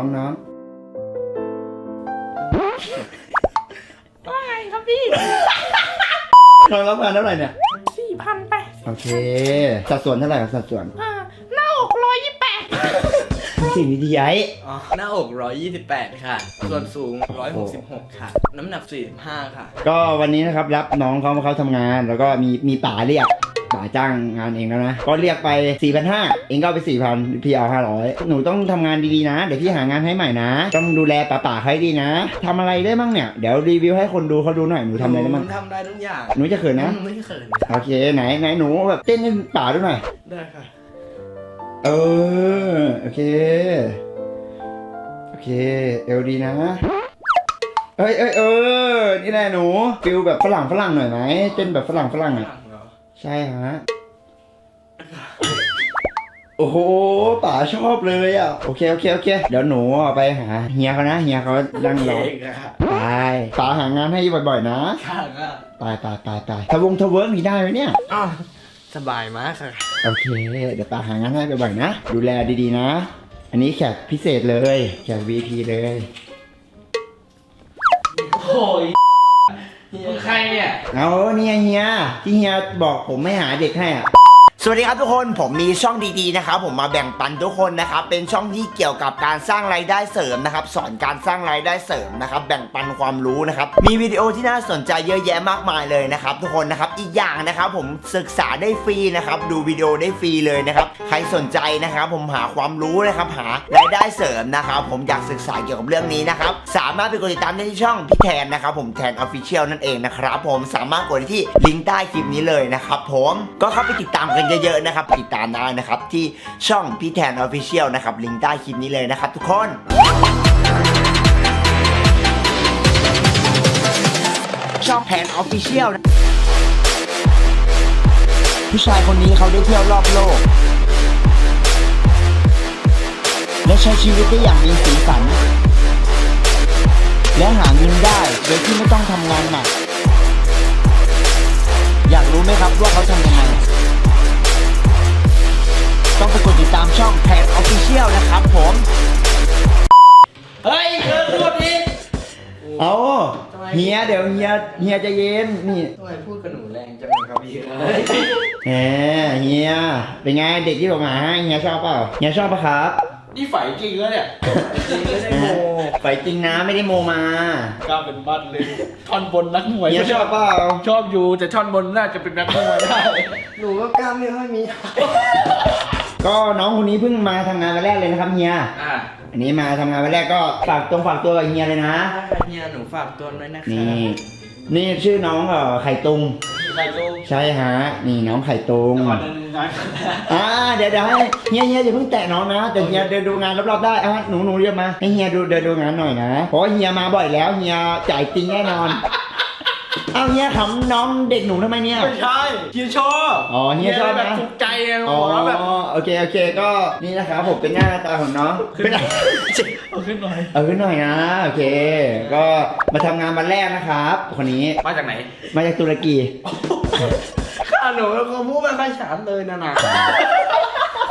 องน้องว่าไงครับพี่น้องรับงานเท่าไหร่เนี่ยสี่พันไปโอเค สัดส่วนเท่าไหร่ครับสัดส่วนอ่าหน้าอกร้อยยี่แปดสิ่งวิทยาอ๋อหน้าอก 128 ค่ะ ส่วนสูง 166 ค่ะ น้ำหนัก 45 ค่ะ ก็วันนี้นะครับรับน้องเขามาเขาทำงาน แล้วก็มีมีป๋าเรียก ป๋าจ้างงานเองแล้วนะก็เรียกไป4 5 0 0เองก็เอาไป4,000พี่เอา500หนูต้องทำงานดีๆนะ เดี๋ยวพี่หางานให้ใหม่นะ ต้องดูแลป๋าป๋าๆให้ดีนะทำอะไรได้บ้างเนี่ย เดี๋ยวรีวิวให้คนดูเขาดูหน่อยหนูทำอะไรได้บ้างทำได้ทุกอย่างหนูจะเขินนะอืมไม่เขินโอเคไหนไหนหนูแบบเต้นให้ป๋าดูหน่อย ได้ค่ะ เออ โอเค โอเค เอลดีนะเอ้ยเอ้ยเออ นี่แหละหนูฟิลแบบฝรั่งฝรั่งหน่อยไหมเต้นแบบฝรั่งฝรั่งอะ ใช่ฮะ โอ้โหป๋าชอบเลยอะ โอเคโอเคโอเค เดี๋ยวหนูเอาไปหาเฮียเขานะเฮียเขาดังรอเก่งค่ะไปป๋าหางานให้บ่อยๆนะค่ะก็ไปไปไปไปทวงทะเวิร์กมีได้ไหมเนี่ย อ้าวสบายมากค่ะ โอเค เดี๋ยวป๋าหางานให้บ่อยๆนะ ดูแลดีๆนะ อันนี้แขกพิเศษเลย แขก VP เลย โอ้ยมึงใคร เอาเนี่ยเฮียที่เฮียบอกผมไม่หาเด็กให้อะ สวัสดีครับทุกคนผมมีช่องดีๆนะครับผมมาแบ่งปันทุกคนนะครับเป็นช่องที่เกี่ยวกับการสร้างรายได้เสริมนะครับสอนการสร้างรายได้เสริมนะครับแบ่งปันความรู้นะครับมีวิดีโอที่น่าสนใจเยอะแยะมากมายเลยนะครับทุกคนนะครับอีกอย่างนะครับผมศึกษาได้ฟรีนะครับดูวิดีโอได้ฟรีเลยนะครับใครสนใจนะครับผมหาความรู้นะครับหารายได้เสริมนะครับผมอยากศึกษาเกี่ยวกับเรื่องนี้นะครับสามารถไปกดติดตามได้ที่ช่องพี่แทนนะครับผมแทนออฟฟิเชียลนั่นเองนะครับผมสามารถกดที่ลิงก์ใต้คลิปนี้เลยนะครับผมก็เข้าไปติดตามกันเยอะๆนะครับติดตามได้นะครับที่ช่องพี่แทนออฟฟิเชียลนะครับลิงก์ใต้คลิปนี้เลยนะครับทุกคนช่องแทนออฟฟิเชียลนะผู้ชายคนนี้เขาได้เที่ยวรอบโลก และใช้ชีวิตได้อย่างมีสีสัน และหาเงินได้โดยที่ไม่ต้องทำงานหนักอยากรู้ไหมครับว่าเขาทำยังไง ต้องไปกดติดตามช่องแทนออฟฟิเชียลนะครับผม เฮ้ยเธอพูดดิเอาทำไมเฮียเดี๋ยวเฮียเฮียใจะเย็นนี่ทำไมพูดกับหนูแรงจังเลยครับพี่เอ้ยแหมเฮียเป็นไงเด็กที่ผมหาให้เฮียชอบเปล่าเฮียชอบปะครับนี่ฝ่ายจริงแล้วเนี่ยจริงไม่ได้โมไปจริงนะไม่ได้โมมา กล้าเป็นบ้านเลยท่อนบนนักมวยเฮียชอบเปล่าชอบอยู่แต่ท่อนบนน่าจะเป็นนักมวยได้ หนูก็กล้ามไม่ค่อยมี ก็น้องคนนี้เพิ่งมาทำงานวันแรกเลยนะครับเฮีย อะอันนี้มาทำงานวันแรกก็ฝากตรงฝากตัวกับเฮียเลยนะ เฮียหนูฝากตัวด้วยนะครันี่ นี่ชื่อน้องเอ่อไข่ตุงใครตู้ใช่ฮะ นี่น้องไข่ตุง ก่อนเดินงานอ่าเดี๋ยวเดี๋ยวให้เฮียเฮียอย่าเพิ่งแตะน้องนะ แต่เฮียเดินดูงานรอบๆได้อะหนูหนูเรียกมาให้เฮียดูเดินดูงานหน่อยนะเพราะว่าเฮียมาบ่อยแล้วเฮียจ่ายจริงแน่นอน เอาเฮียขำน้องเด็กหนูทำไมเนี่ย ไม่ใช่เฮียชอบอ๋อเฮียชอบแบบนะถูกใจไงอ๋อแล้วแบบโอเคโอเคก็นี่นะครับผมเป็นหน้าตาของน้องเป็นเอาขึ้นหน่อยเอาขึ้นหน่อยนะโอเค ก็มาทำงานวันแรกนะครับ คนนี้มาจากไหนมาจากตุรกีข้าหนูแล้วก็พูดไม่ค่อยฉานเลยนะนะ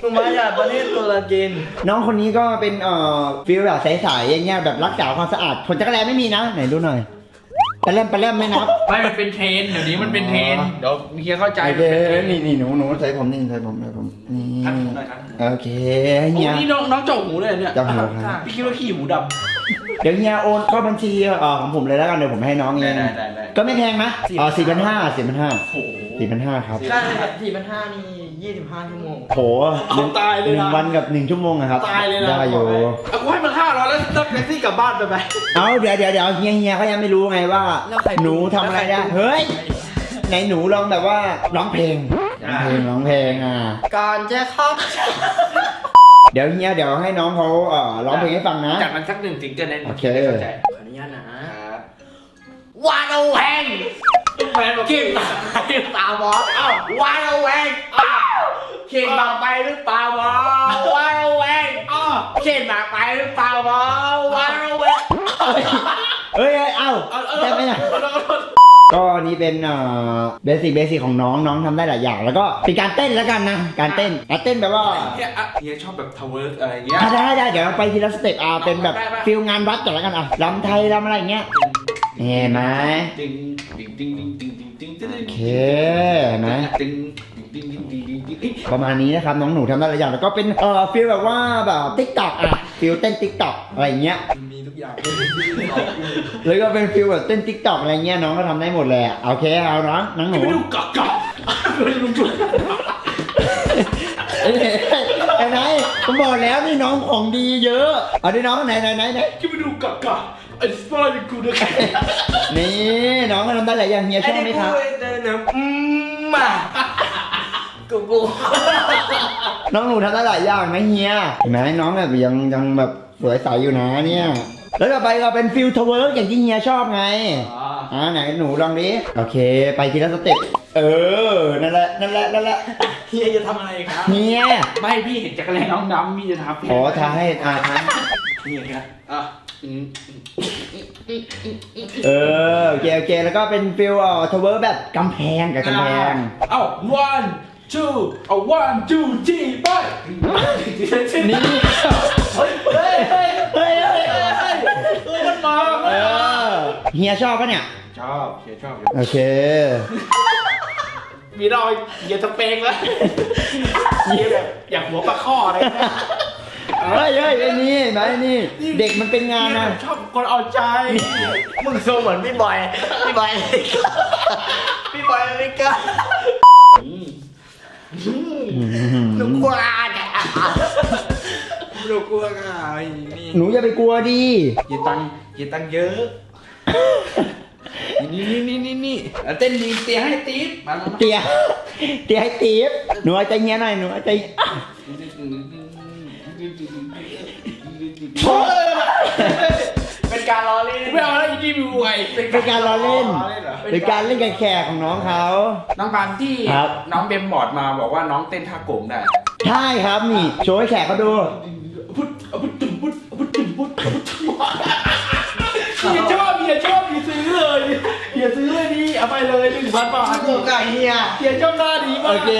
หนูมาจากประเทศตุรกีน้องคนนี้ก็เป็นเอ่อฟิลแบบใสๆอย่างเงี้ยแบบรักษาความสะอาดขนจักรแลไม่มีนะไหนดูหน่อย ปลาแรมปลาแรมไม่นับไม่มันเป็นเทรนด์เดี๋ยวนี้มันเป็นเทรนด์เดี๋ยวเฮียเข้าใจโอมันเคเป็นเทรนด์นี่นี่หนูหนูใส่ผมนี่ใส่ผมใส่ผมนี่ทักผมหน่อยครับโอเคโอ้เฮียนี่น้องน้องเจาะหูเลยเนี่ยเจาะหูครับพี่คิดว่าขี้หูดเดี๋ยวเฮียโอนเข้าบัญชีเอ่อของผมเลยแล้วกันเดี๋ยวผมให้น้องำเองได้ได้ได้ก็ไม่แพงนะอ๋อสี่พันห้าสี่พันห้าโอ้โหสี่พันห้าครับได้ครับสี่พันห้านี่ยี่สิบห้าชั่วโมงโหหนึ่งตายเลยหนึ่นะงวันกับหนึ่งชั่วโมงอะครับตายเลยนะได้อยู่ แล้วนั่งแท็กซี่กลับบ้านไปไปเอาเดี๋ยวเดี๋ยวเดี๋ยวเฮียเฮียเขายังไม่รู้ไงว่า แล้วใคร หนูทำอะไรได้ เฮ้ยไหนหนูลองแบบว่าร้องเพลงร้องเพลงร้องเพลงอะ ก่อนจะเข้าเดี๋ยวเฮียเดี๋ยวให้น้องเขาเอ่อร้องเพลงให้ฟังนะจากมันสักหนึ่งถึงจะเน้นโอเคเข้าใจขออนุญาตนะครับวานเอาแหวงแฟนบอกกินตากินตาบอสอ้าววานเอาแหวงอ้าว เขียนมาไปหรือเปล่าวะวาระแวงอ้เขียนมาไปหรือเปล่าวะวาระแวงเฮ้ยเอ้าเอ้าไหมเนี่ยก็นี่เป็นเบสิกเบสิกของน้องน้องทำได้หลายอย่าง แล้วก็เป็นการเต้นแล้วกันนะ การเต้นกาเต้นแบบว่าเนี่อฮียชอบแบบทาวเวิร์กอะไรเงี้ยได้ได้เดี๋ยวเราไปทีละสเต็ปอ่าเป็นแบบฟิลงานวัดก่อนแล้วกันอะรำไทยรำอะไรเงี้ยเห็นไหมโอเคเห็นไหม ติงติงติงติงติงติงประมาณนี้นะครับน้องหนูทำได้หลายอย่างแล้วก็เป็นเอ่อฟิลแบบว่าแบบติ๊กต็อกอะฟิลเต้นติ๊กต็อกอะไรอย่างเงี้ยมีทุกอย่างแล้วก็เป็นฟิลแบบเต้นติ๊กต็อกอะไรเงี้ยน้องก็ทำได้หมดเลยอะโอเคเอาน้องน้องหนูไปดูกอกกอกไปดูจุดเอ้ยไอ้ไหนผมบอกแล้วนี่น้องของดีเยอะเอาดิน้องไหนไหนไหนไหนไปดูกอกกอกไอ้สปอยล์กูด้วยกันนี่น้องก็ทำได้หลายอย่างเฮียชอบไหมครับเดินนะอืมมา กูกูน้องหนูทำได้หลายอย่างนะเฮียเห็นไหมน้องแบบยังยังแบบสวยใสอยู่นะเนี่ย แล้วต่อไปก็เป็นฟิลทเวิร์กอย่างที่เฮียชอบไง อ่าไหนหนูลองดิโอเค ไปทีละสเต็ปเออ นั่นแหละ นั่นแหละ นั่นแหละเฮียจะทำอะไรครับเฮียไม่พี่เห็นจักรแลน้องดำพี่จะทำขอทายให้อ่าทายนี่ไงอะอืมเออโอเคโอเคแล้วก็เป็นฟิลเอ่อทเวิร์กแบบกำแพงกับกำแพง เอ้า one two เอา one two three ไปนี่เฮ้ยเฮ้ยเฮ้ยเฮ้ยเฮ้ยเฮ้ยเออมันมาเออเฮียชอบปะเนี่ย ชอบเฮียชอบโอเค มีรอยเหยียดสเปงแล้วเฮียแบบอยากหัวปลาข้ออะไรเงี้ยเฮ้ยเฮ้ยไอ้นี่ไหมนี่ เด็กมันเป็นงานนะชอบคนเอาใจ มึงทรงเหมือนพี่บอย พี่บอยพี่บอยไม่กล้า หนูกลัวเนี่ยไม่ต้องกลัวง่ายนี่หนูอย่าไปกลัวดิเหยียดตังค์เหยียดตังค์เยอะ นี่นี่นี่นี่นี่เอาเต้นดีเตียให้ตีฟมามามาเตียเตียให้ตีบหนูเอาใจเฮียหน่อยหนูเอาใจเป็น การล้อเล่นไม่เอาแล้วอีนี่มีไวเป็นการล้อเล่นเหรอเป็นการเล่นกับแขกของน้องเขา น้องปานที่ครับ น้องเบมบอร์ดมาบอกว่าน้องเต้นท่าโกงได้ใช่ครับนี่โชว์ให้แขกเขาดูพุทธพุทธจุ่มพุทธพุทธจุ่มพุทธพุทธจุ่มเฮียชอบเฮียชอบเฮียซื้อเลยเฮียซื้อเลยนี่เอาไปเลยหนึ่งพันบาทกูกับเฮียเฮียชอบหน้าดีมากโอเค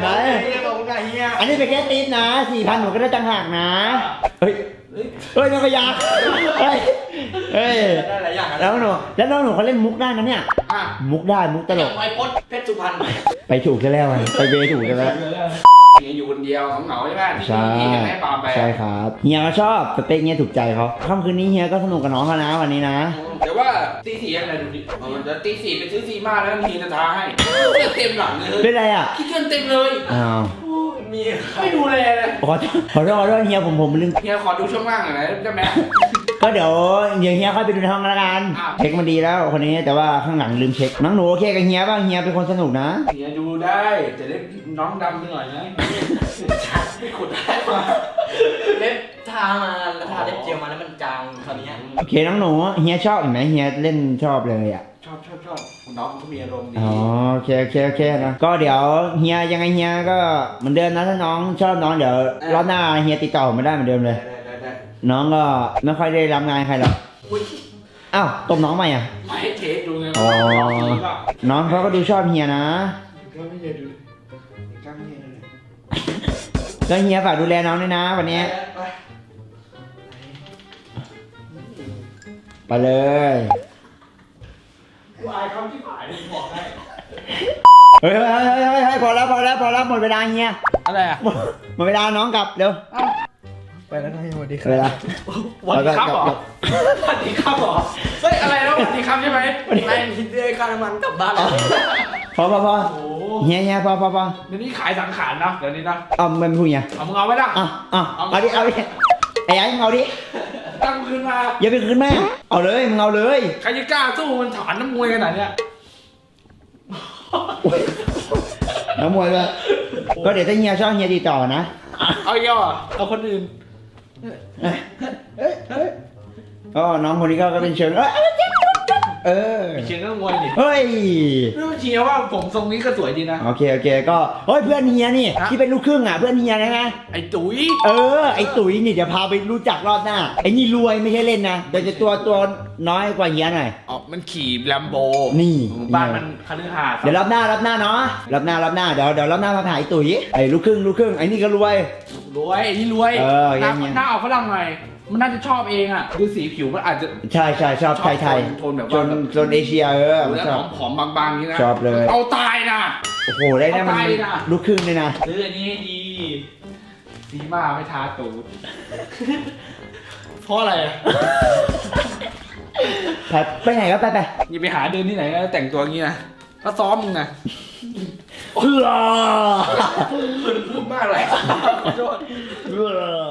ไหนเฮียบอกกูกับเฮียอันนี้เป็นแค่ติปนะสี่พันหนูก็ได้จังหากนะ เฮ้ย เฮ้ยน้องพยาเฮ้ยเฮ้ยได้หลายอย่างแล้วหนูแล้วน้องหนูเขาเล่นมุกได้นะเนี่ยอะมุกได้มุกตลกไวพจน์เพชรสุพรรณไปถูกซะแล้วไงไปเวถูกซะแล้วเฮียอยู่คนเดียวเหงาๆใช่ไหมที่ใช่นี่ให้ปาไปใช่ครับเฮียก็ชอบสเปคเนี้ยถูกใจเขาค่ำคืนนี้เฮียก็สนุกกับน้องเขานะวันนี้นะแต่ว่าตีสี่อะไรดูดิเออเดี๋ยวตีสี่ไปซื้อซีมาแล้วทีจะท้าให้เต็มหลังเลยเป็นไรอะขี้เกียจเต็มเลยอ้าว มีไม่ดูแลเลยขอโทษขอโทษขอโทษเฮียผมผมลืมเฮียขอดูช่วงล่างหน่อยนะได้ไหม ก็เดี๋ยวเดี๋ยวเฮียค่อยไปดูในห้องแล้วกันอะ เช็คมันดีแล้วคนนี้แต่ว่าข้างหลังลืมเช็คน้องหนูโอเคกับเฮียป่ะเฮียเป็นคนสนุกนะ เฮียดูได้จะได้น้องดำไปหน่อยนะไม่ขุดได้มาเล็บทามาแล้วทาเล็บเจลมาแล้วมันจางคราวนี้โอเคน้องหนูเฮียชอบเห็นไหมเฮียเล่นชอบเลยอะ ชอบชอบชอบน้องเขามีอารมณ์ดีอ๋อโอเคโอเคโอเคนะก็เดี๋ยวเฮียยังไงเฮียก็เหมือนเดิมนะถ้าน้องชอบน้องเดี๋ยวรอบหน้าเฮียติดต่อผมมาได้เหมือนเดิมเลย ได้ได้ได้น้องก็ไม่ค่อยได้รับงานใครหรอกอุ้ยอ้าวตบน้องใหม่อะ ไม่ให้เทสดูไงอ๋อดีป่ะน้องเขาก็ดูชอบเฮียนะก็ไม่เฮียดูก็ไม่เฮียดูก็เฮียฝากดูแลน้องด้วยนะวันนี้ไปไปเลย กูอายเขาที่ผ่านเลยบอกให้เฮ้ยเฮ้ยเฮ้ยเฮ้ยเฮ้ยพอแล้วพอแล้วพอแล้วหมดเวลาเฮียอะไรอะหมดหมดเวลาน้องกลับเร็วไปแล้วนะสวัสดีคเวรับลาวันดีครับเหรอวันดีครับเหรอเฮ้ยอะไรแล้ววันดีครับใช่ไหมไม่คิดด้วยค่าน้ำมันกลับบ้านพอพอพอโอ้เฮียเฮียพอพอพอเดี๋ยวนี้ขายสังขารนะเดี๋ยวนี้นะเอามันพูดเฮียเอามึงเอาไว้นะอะอะเอาดิเอาดิไอ้ไอ้มึงเอาดิ ตั้งคืนมา อย่าไปคืนแม่ เอาเลยมึงเอาเลยใครจะกล้าสู้มันถอนน้ำมวยขนาดเนี้ยน้ำมวยเลยก็เดี๋ยวถ้าเฮียชอบเฮียติดต่อนะเอาอีกแล้วอะเอาคนอื่น เอ้ยเอ้ยเอ้ยก็น้องคนนี้ก็ก็เป็นเชิงเอ้ยเอ้ย เจ็บเจ็บเจ็บเออเชียงก็มวยนี่เฮ้ยไม่ต้องเชียร์ว่าผมทรงนี้ก็สวยดีนะ โอเคโอเคก็เฮ้ยเพื่อนเฮียนี่ฮะที่เป็นลูกครึ่งอะเพื่อนเฮียนะนะไอ้จุ๋ย เออไอตุ๋ยนี่เดี๋ยวพาไปรู้จักรอบหน้าไอ้นี่รวยไม่ใช่เล่นนะเดี๋ยวจะตัวตัวน้อยกว่าเฮียหน่อยอ๋อมันขี่แลมโบนี่บ้านมันคฤหาสน์เดี๋ยวรับหน้ารับหน้าเนาะรับหน้ารับหน้าเดี๋ยวเดี๋ยวรับหน้ามาถ่ายตุ๋ยไอ้ลูกครึ่งลูกครึ่งไอ้นี่ก็รวยรวยไอ้นี่รวยเออหน้าอย่างเงี้ยหน้าออกฝรั่งหน่อย มันน่าจะชอบเองอะดูสีผิวมันอาจจะ ใช่ใช่ชอบไทยไทยโทนแบบจว่านแบบจนเอเชียเออดูแล้วชอบ ผอมๆบางๆนี่นะชอบเลย เอาตายนะ โอ้โหได้นะมันเอาไปนะลูกครึ่งเลยนะ ซื้ออันนี้ให้ดีสีมาไม่ทาตูดเพราะอะไรอะไปไปไหนก็ไปไปอย่าไปหาเดินที่ไหนนะแต่งตัวอย่างนี้นะก็ซ้อมมึงนะเออพูดมากเลยขอโทษเออ